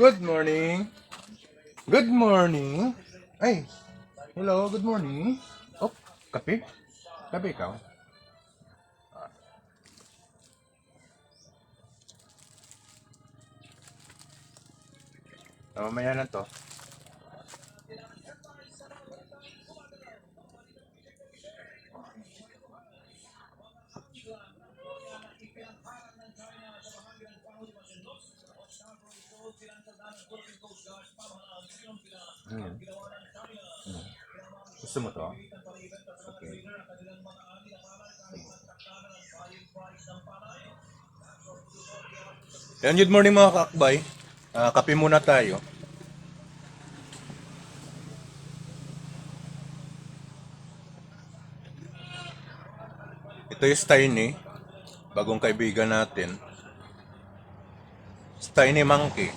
Good morning. Good morning. Ay, hello, good morning. Oh, kape? Kape ikaw? Ah. Ah, mamaya na to. Hmm. Gusto mo to? Okay. Yan, good morning mga kakbay. Ah, kape muna tayo. Ito yung Steiny, bagong kaibigan natin. Steiny Monkey.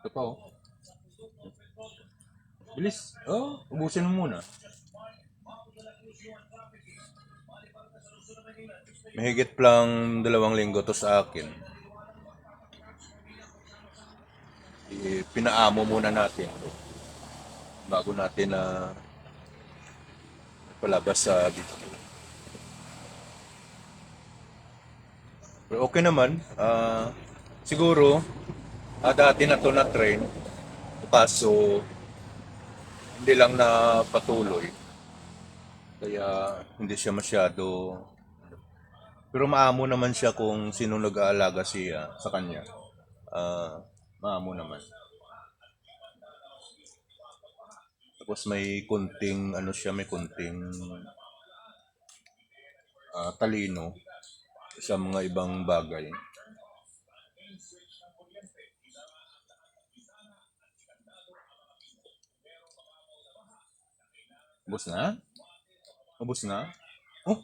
Ito pa oh. Bilis. Oh, ubusin mo muna. Mahigit lang dalawang linggo to sa akin. Eh, pinaamo muna natin to bago natin na palabas sa video. Pero okay naman. Ah, siguro, ah, dati na to na train. Kaso, hindi lang na patuloy. Kaya hindi siya masyado pero maamo naman siya kung sino nag-aalaga siya sa kanya. Ah, maamo naman. Tapos may kunting ano siya, may kunting ah, talino sa mga ibang bagay. Ubus na? Ubus na? Oh,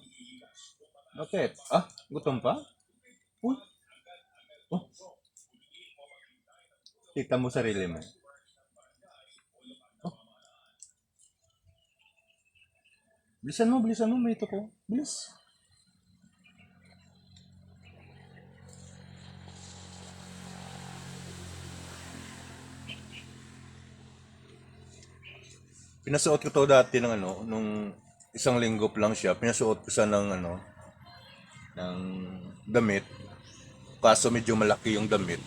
bakit? Ah, gutom pa? Uy. Oh. Kita mo sarili mo. Oh. Bilisan mo, bilisan mo. May ito ko. Bilis. Pinasuot ko to dati ng ano, nung isang linggo lang siya. Pinasuot ko siya ng ano, ng damit. Kaso medyo malaki yung damit.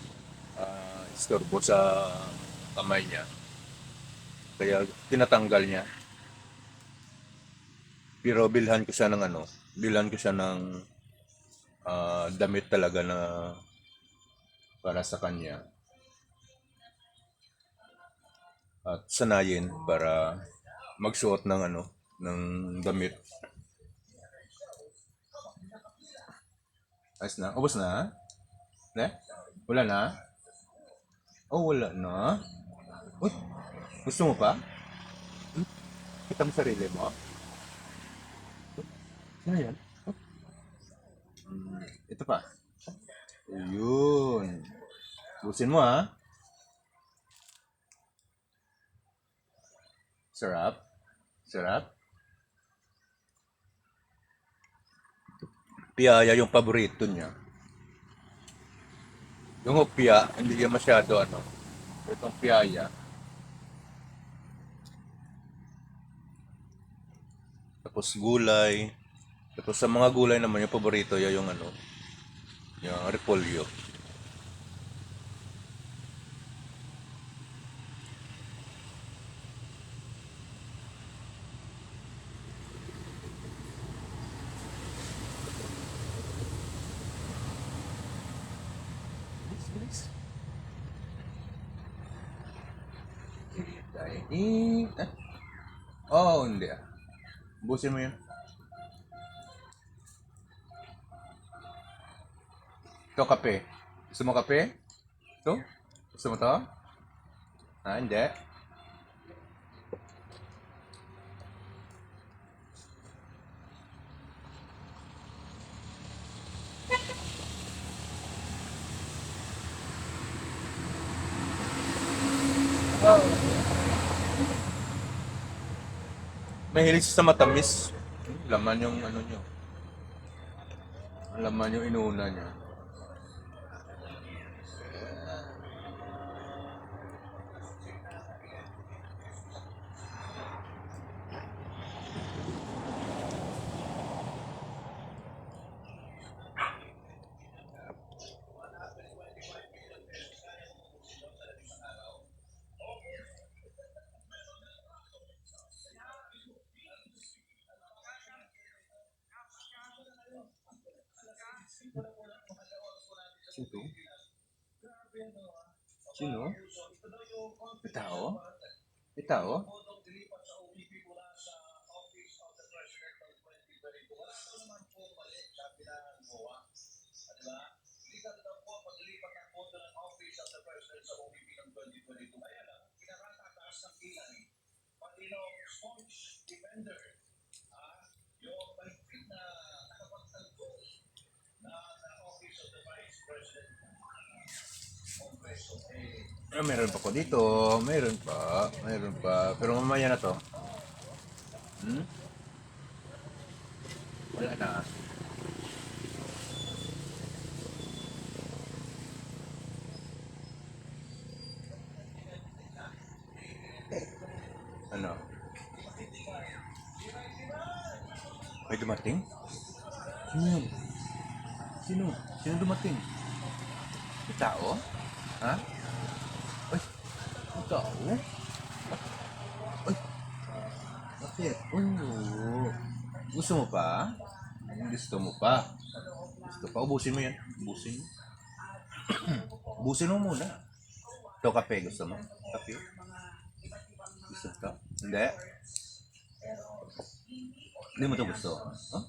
Ah, istorbo sa kamay niya. Kaya tinatanggal niya. Pero bilhan ko siya ng ano, bilhan ko siya ng ah, damit talaga na para sa kanya. At sanayin para magsuot ng ano, ng damit. Ayos na? Ubus na? Ne? Wala na? Oh, wala na? Uy, gusto mo pa? Kita mo sarili mo? Ano yan? Hmm, ito pa. Ayun. Busin mo ha. Sarap. Sarap. Piyaya yung paborito niya. Yung opia, hindi niya masyado ano. Itong piyaya. Tapos gulay. Tapos sa mga gulay naman, yung paborito niya yung ano, yung repolyo. Tiny. Ah. Oh, hindi ah. Busin mo yun. Ito kape. Gusto kape? Ito? Gusto to? Ah, hindi. Mahilig siya sa matamis. Laman yung ano nyo. Laman yung inuna niya. Sino? Sino? May tao? May Ah, meron pa ko dito. Meron pa. Meron pa. Pero mamaya na to. Hmm? Wala na. Ano? May dumating? Sino yun? Sino? Sino dumating? May tao? Ha? Ay, may tao? Ay, bakit? Oh, gusto mo pa? Gusto mo pa? Gusto pa? Ubusin mo yan. Ubusin mo. Ubusin mo muna. Ito, kape. Gusto mo? Kape? Gusto ka? Hindi? Hindi mo ito gusto? Huh?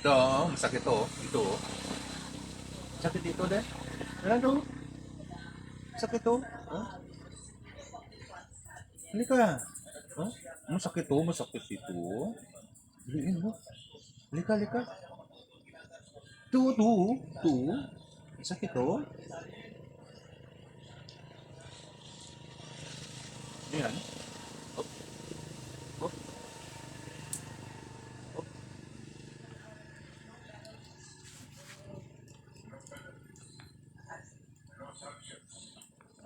Ito, masakit to. Ito. Sakit dito, de. Ano? Sakit to. Huh? Halika. Huh? Masakit to, masakit dito. Diliin mo. Halika, halika. Ito, ito. Ito. Masakit to. Yan.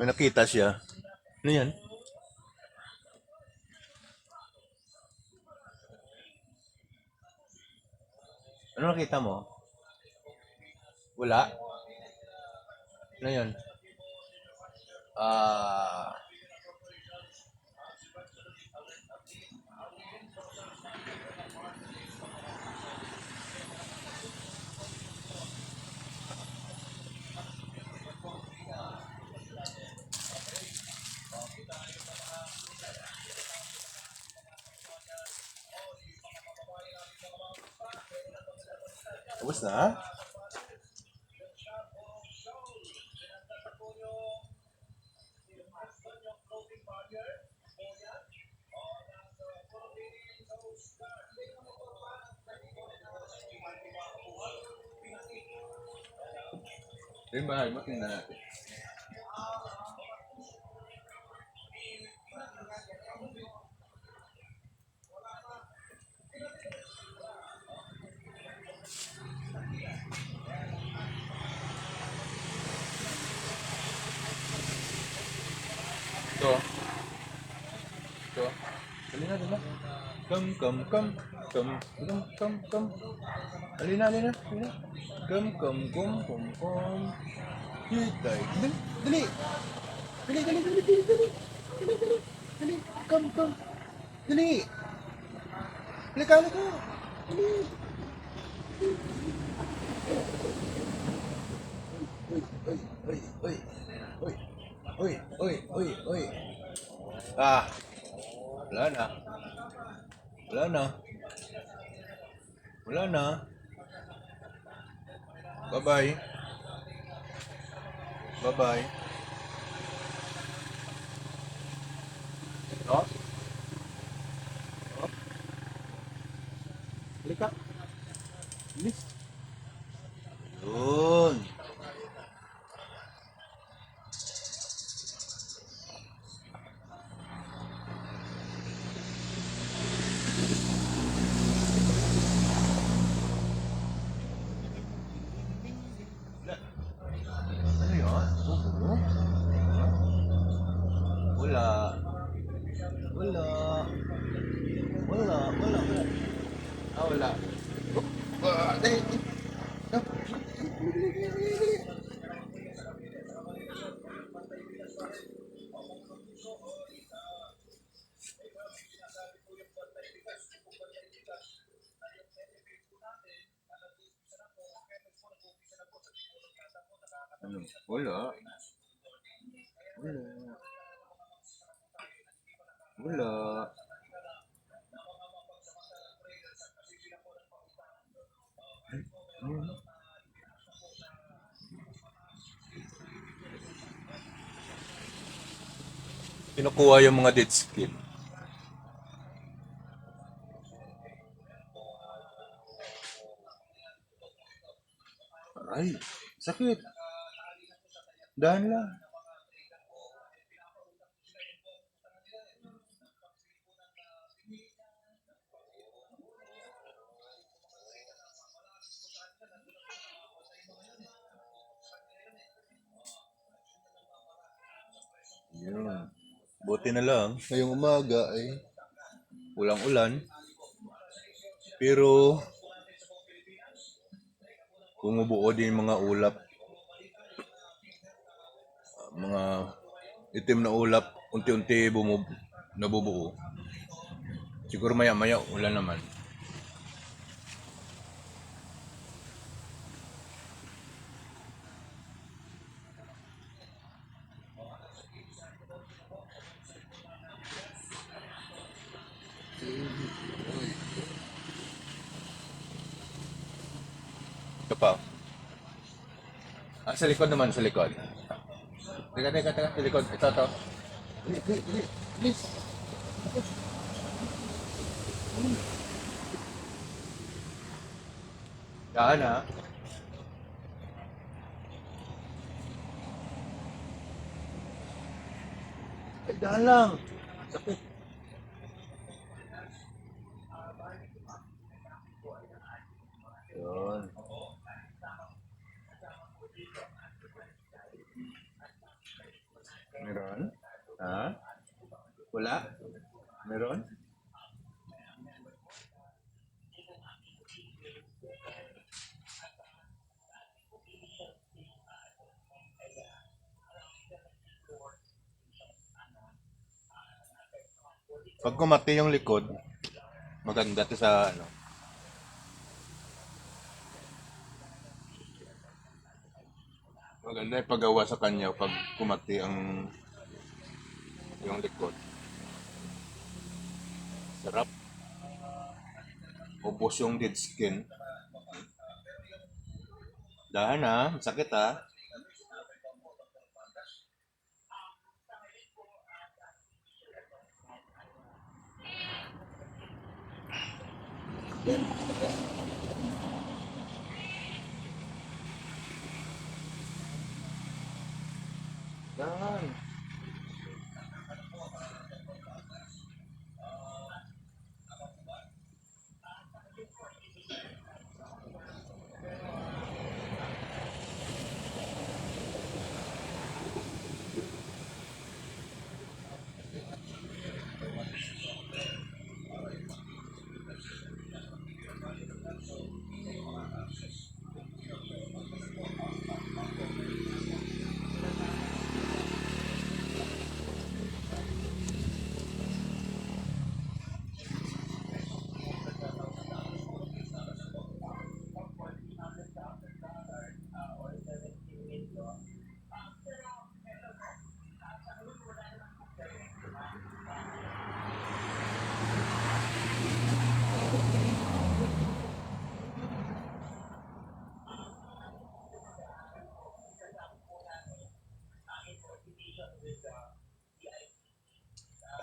May nakita siya. Ano yan? Ano nakita mo? Wala? Ano yan? Ah... Tapos na? Yung bahay mo, tingnan natin. Ito. Ito. Dali na, dali na. Come, come, come. Come, come, come. Dali na, dali na. Dali na. Come, come, come, come, come. Hitay. Dali, dali. Dali, dali, dali, dali, dali. Dali, dali. Dali, come, come. Dali. Dali ka, dali ka. Dali. Uy, uy, uy, uy. Uy, uy, uy, uy. Ah. Wala na. Wala na. Wala na. Bye-bye. Bye-bye. No? No? Halika. Bilis. Ano? Wala. Wala. Wala. Ayun. Kinukuha yung mga dead skin. Ay, sakit. Dahan lang. Yun. Buti na lang, ngayong umaga ay walang ulan. Pero bumubuo din mga ulap. Ah, Mga itim na ulap, unti-unti bumub nabubuo. Siguro maya-maya ulan naman. Ito pa. Ah, sa likod naman, sa likod. Teka, teka, teka, sa likod. Ito, ito. Dali, dali, dali. Please. Daan ha. Ay, daan lang. Sakit. Yun. Meron? Ha? Wala? Meron? Pag kumati yung likod, maganda to sa ano. Maganda yung paggawa sa kanya pag kumati ang yung likod. Sarap. Ubos yung dead skin. Dahan ha, sakit ha. Dahan.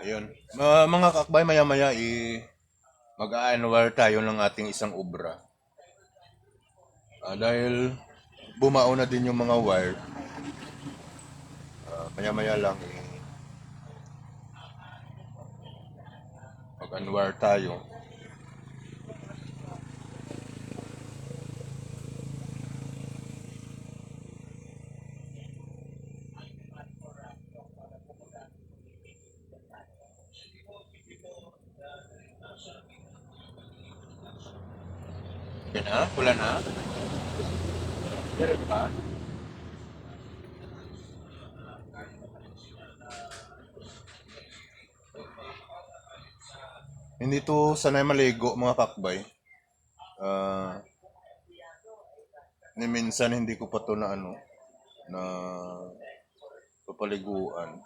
Ayun. Ma- mga kakbay, maya-maya, i mag-annual tayo ng ating isang obra. Ah, dahil bumao na din yung mga wire. Ah, maya-maya lang, i mag-annual tayo. Yan na? Wala na? Meron pa? Hindi to sanay maligo mga kakbay. Ah, ni minsan hindi ko pa to na ano na papaliguan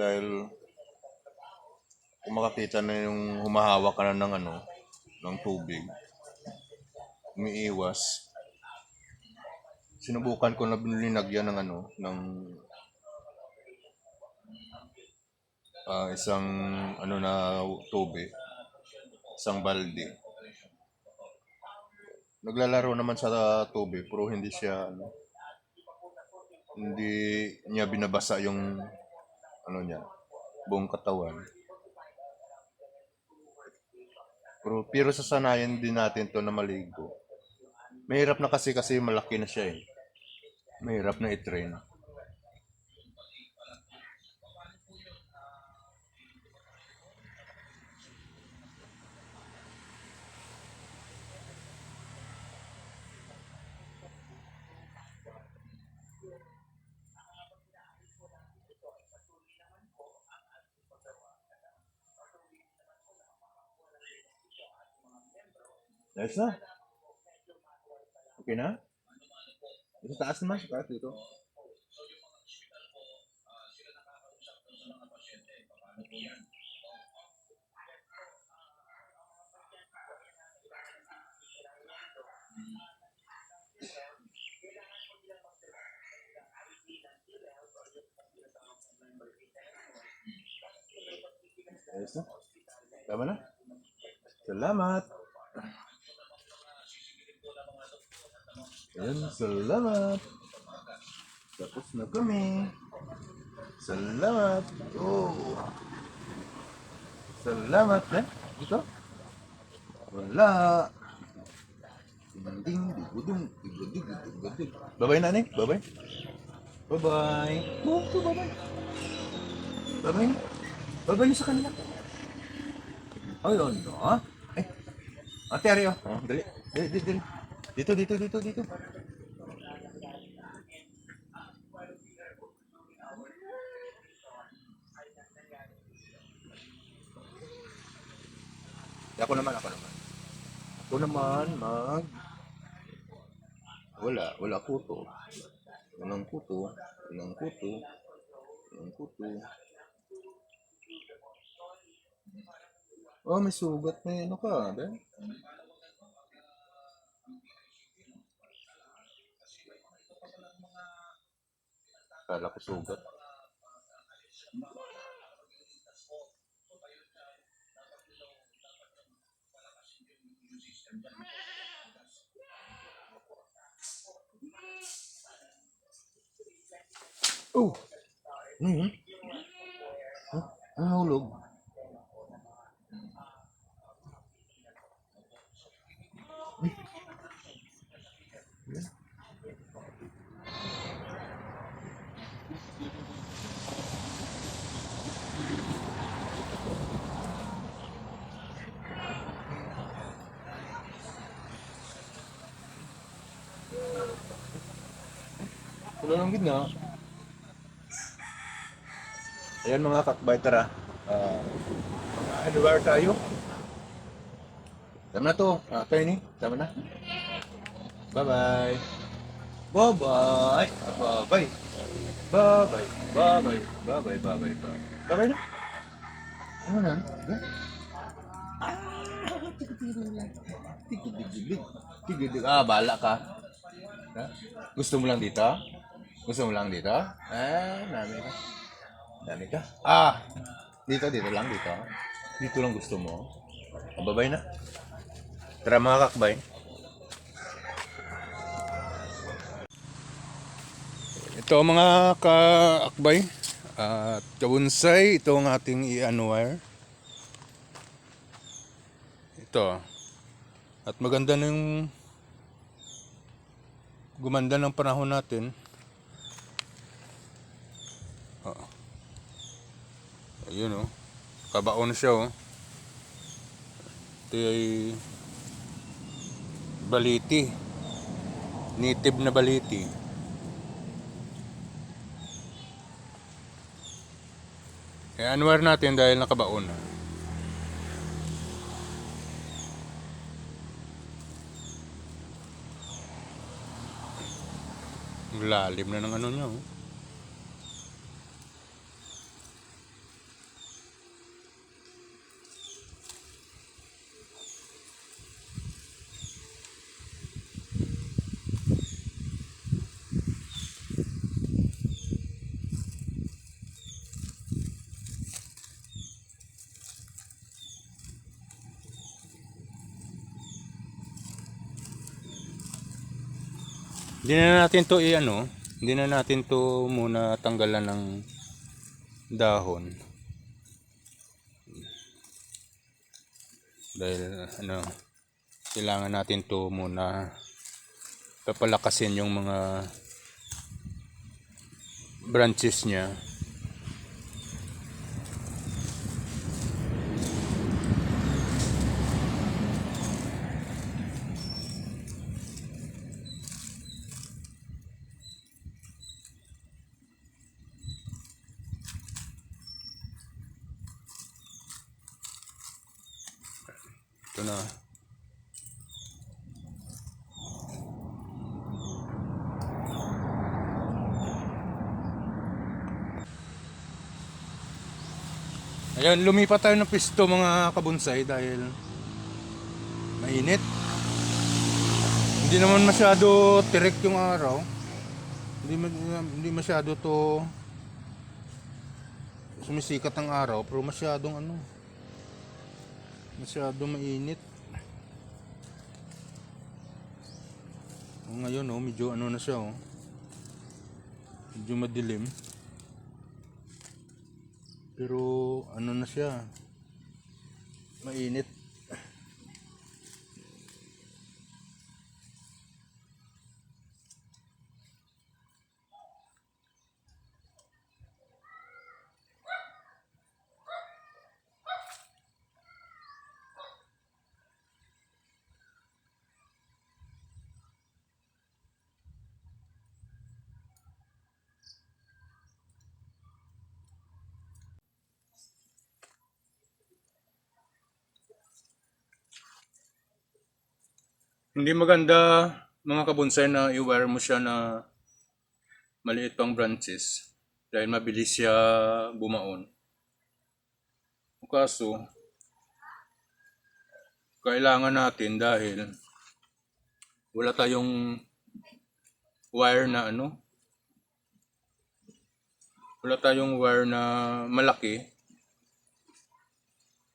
dahil kung makakita na yung humahawak ka na ng ano ng tubig umiiwas sinubukan ko na linagyan ng ano ng ah, isang ano na tubig isang balde. Naglalaro naman sa tubig pero hindi siya ano, hindi niya binabasa yung ano niya buong katawan. Pero pero sasanayan din natin to na maligo. Mahirap na kasi kasi malaki na siya eh mahirap na i-train Ayos na. Okay na? Sa taas naman, sa taas dito. Ayos na. Tama na. Salamat. Ayan, salamat. Tapos na kami. Salamat. Oh. Salamat. Eh? Ito? Wala. Ding digudung digudung digudung. Bye-bye na, Nick. Bye-bye. Bye-bye. Oh, bye-bye. Bye-bye. Bye-bye sa kanila. Ayun, no? Ha? Eh. Ate Ario. Oh, dali. Dali, dali, dali. Dito, dito, dito, dito. Ako naman, ako naman. Ako naman, mag... Wala, wala kuto. Walang kuto. Walang kuto. Walang kuto. Oh, may sugat na ano ka, be? Kala ko sugat. Oh! Ano yun? Huh? Ang hulog? Wala nang gitna. Ayan mga kakbay, tara. Ah, anywhere tayo. Tama na to, ah, attorney. Tama na. Bye-bye. Bye-bye. Bye-bye. Bye-bye. Bye-bye. Bye-bye. Bye-bye. Bye. Bye-bye na. Ano na? Ah, tigil-tigil. Tigil-tigil. Tigil-tigil. Ah, bala ka. Ha? Gusto mo lang dito? Gusto mo lang dito? Ah, nami ka. Nami ka? Ah! Dito, dito lang, dito. Dito lang gusto mo. Ah, babay na. Tara mga kakbay. Ito mga kaakbay at kabunsay, ito ang ating i-unwire. Ito. At maganda na gumanda ng panahon natin. Ayun oh. Kabaon siya oh. Ito ay baliti. Native na baliti. Kaya unwire natin dahil nakabaon na. Lalim na ng ano niya. Oh. Hindi na natin to i-ano, hindi na natin to muna tanggalan ng dahon. Dahil ano, kailangan natin to muna papalakasin yung mga branches niya. Ito na. Ayan, lumipat tayo ng pisto mga kabunsay dahil mainit. Hindi naman masyado tirik yung araw. Hindi, hindi masyado to sumisikat ang araw pero masyadong ano masyado mainit. Ngayon oh, medyo ano na siya oh. Medyo madilim. Pero ano na siya? Mainit. Hindi maganda mga kabonsay na i-wire mo siya na maliit pang branches dahil mabilis siya bumaon. Kaso, kailangan natin dahil wala tayong wire na ano, wala tayong wire na malaki.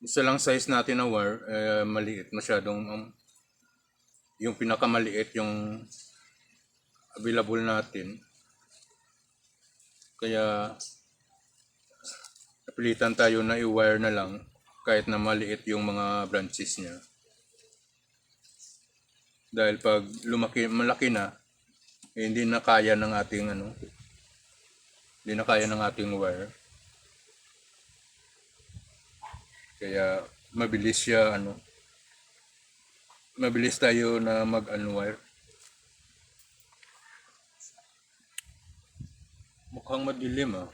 Isa lang size natin na wire, eh, maliit masyadong um, yung pinakamaliit yung available natin. Kaya napilitan tayo na i-wire na lang kahit na maliit yung mga branches niya. Dahil pag lumaki, malaki na, eh, hindi na kaya ng ating ano, hindi na kaya ng ating wire. Kaya mabilis siya ano, mabilis tayo na mag-unwire. Mukhang madilim ah.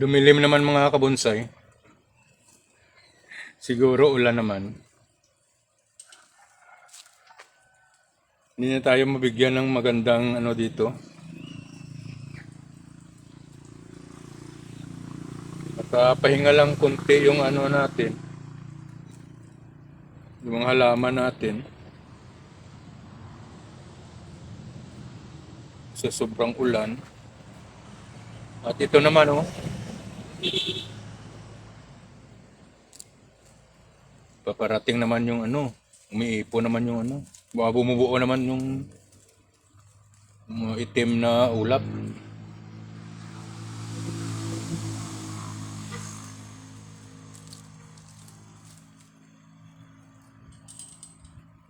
Dumilim naman mga kabonsay. Siguro ulan naman. Hindi na tayo mabigyan ng magandang ano dito. Nakapahinga lang konti yung ano natin. Yung mga halaman natin. Sa sobrang ulan. At ito naman oh. Paparating naman yung ano. Umiipo naman yung ano. Bumubuo naman yung itim na ulap.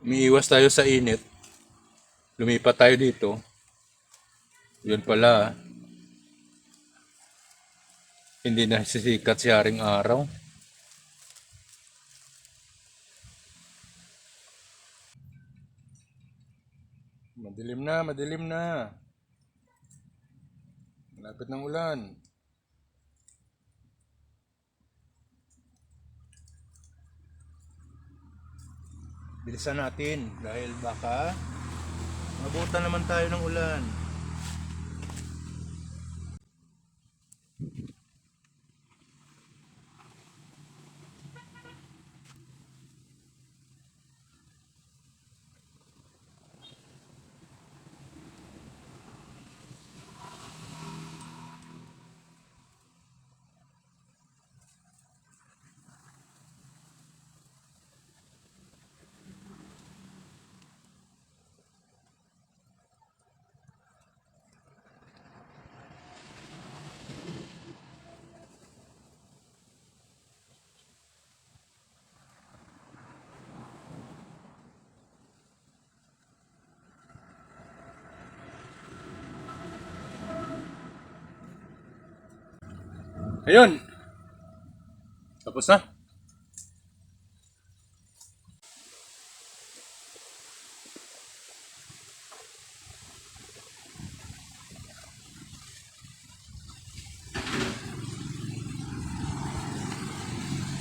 Umiiwas tayo sa init. Lumipat tayo dito. Yun pala. Hindi na sisikat si Haring Araw. Madilim na, madilim na. Malapit ng ulan. Bilisan natin dahil baka mabutan naman tayo ng ulan. Ayun. Tapos na.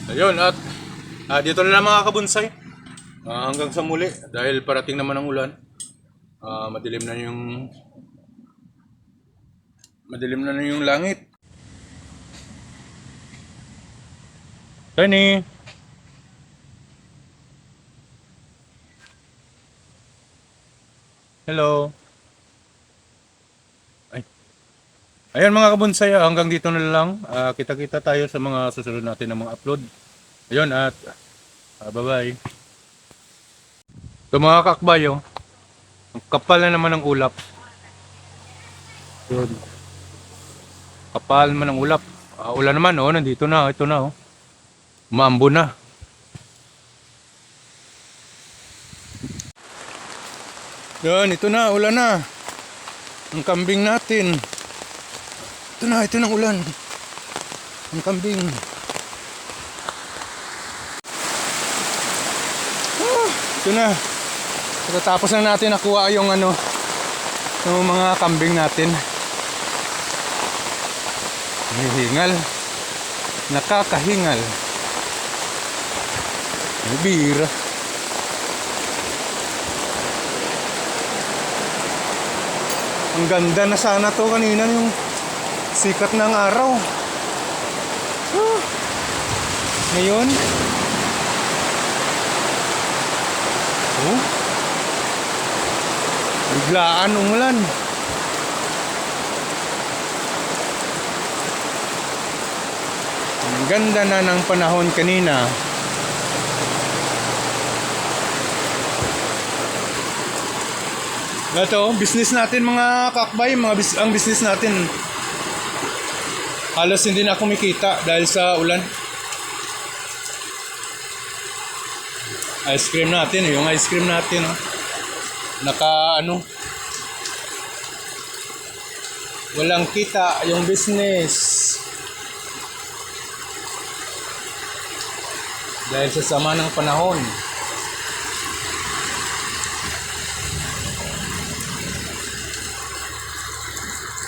Ayun at ah, dito na lang mga kabunsay. Ah, hanggang sa muli dahil parating naman ang ulan. Ah, madilim na yung madilim na yung langit. Tony. Hello. Ay. Ayan mga kabonsay, ah, hanggang dito na lang. Ah, kita-kita tayo sa mga susunod natin ng mga upload. Ayun at ah, bye-bye. Ito mga kakbayo. Ang kapal na naman ng ulap. Yun. Kapal naman ng ulap. Ah, ulan naman oh, nandito na, ito na oh. Maambo na. Yan, ito na, ulan na. Ang kambing natin. Ito na, ito na ulan. Ang kambing. Ah, ito na. Pagkatapos na natin nakuha yung ano, yung mga kambing natin. Hihingal. Nakakahingal. Bira. Ang ganda na sana to kanina yung sikat ng araw. Ah. Ngayon. Oh. Biglaan umulan. Ang ganda na ng panahon kanina. Ito, business natin mga kakbay, mga bis- ang business natin. Halos hindi na kumikita dahil sa ulan. Ice cream natin, yung ice cream natin, oh. naka ano, walang kita yung business. Dahil sa sama ng panahon.